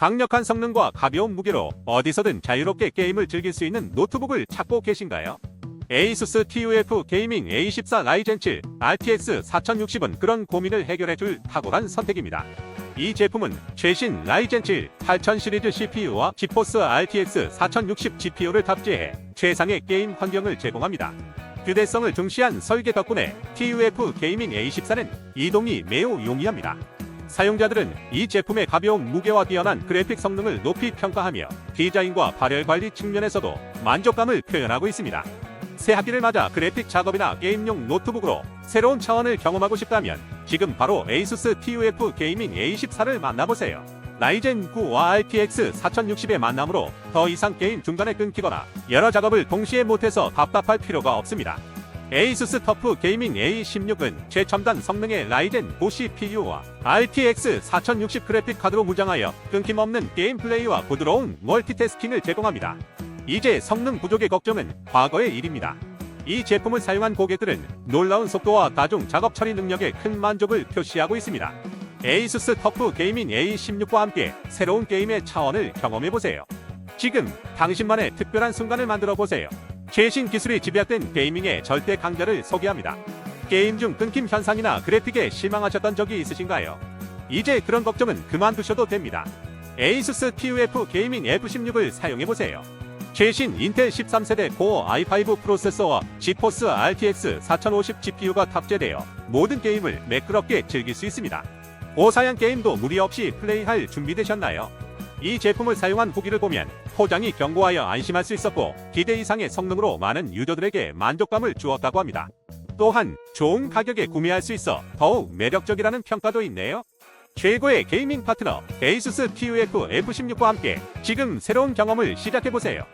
강력한 성능과 가벼운 무게로 어디서든 자유롭게 게임을 즐길 수 있는 노트북을 찾고 계신가요? ASUS TUF 게이밍 A14 라이젠 7 RTX 4060은 그런 고민을 해결해 줄 탁월한 선택입니다. 이 제품은 최신 라이젠 7 8000 시리즈 CPU와 지포스 RTX 4060 GPU를 탑재해 최상의 게임 환경을 제공합니다. 휴대성을 중시한 설계 덕분에 TUF 게이밍 A14는 이동이 매우 용이합니다. 사용자들은 이 제품의 가벼운 무게와 뛰어난 그래픽 성능을 높이 평가하며 디자인과 발열 관리 측면에서도 만족감을 표현하고 있습니다. 새 학기를 맞아 그래픽 작업이나 게임용 노트북으로 새로운 차원을 경험하고 싶다면 지금 바로 ASUS TUF 게이밍 A14를 만나보세요. 라이젠 9와 RTX 4060의 만남으로 더 이상 게임 중간에 끊기거나 여러 작업을 동시에 못해서 답답할 필요가 없습니다. ASUS 터프 게이밍 A16은 최첨단 성능의 라이젠 9 CPU와 RTX 4060 그래픽 카드로 무장하여 끊김없는 게임 플레이와 부드러운 멀티태스킹을 제공합니다. 이제 성능 부족의 걱정은 과거의 일입니다. 이 제품을 사용한 고객들은 놀라운 속도와 다중 작업 처리 능력에 큰 만족을 표시하고 있습니다. ASUS 터프 게이밍 A16과 함께 새로운 게임의 차원을 경험해보세요. 지금 당신만의 특별한 순간을 만들어 보세요. 최신 기술이 집약된 게이밍의 절대 강자를 소개합니다. 게임 중 끊김 현상이나 그래픽에 실망하셨던 적이 있으신가요? 이제 그런 걱정은 그만두셔도 됩니다. ASUS TUF 게이밍 F16을 사용해보세요. 최신 인텔 13세대 코어 i5 프로세서와 지포스 RTX 4050 GPU가 탑재되어 모든 게임을 매끄럽게 즐길 수 있습니다. 고사양 게임도 무리 없이 플레이할 준비되셨나요? 이 제품을 사용한 후기를 보면 포장이 견고하여 안심할 수 있었고 기대 이상의 성능으로 많은 유저들에게 만족감을 주었다고 합니다. 또한 좋은 가격에 구매할 수 있어 더욱 매력적이라는 평가도 있네요. 최고의 게이밍 파트너 ASUS TUF F16과 함께 지금 새로운 경험을 시작해보세요.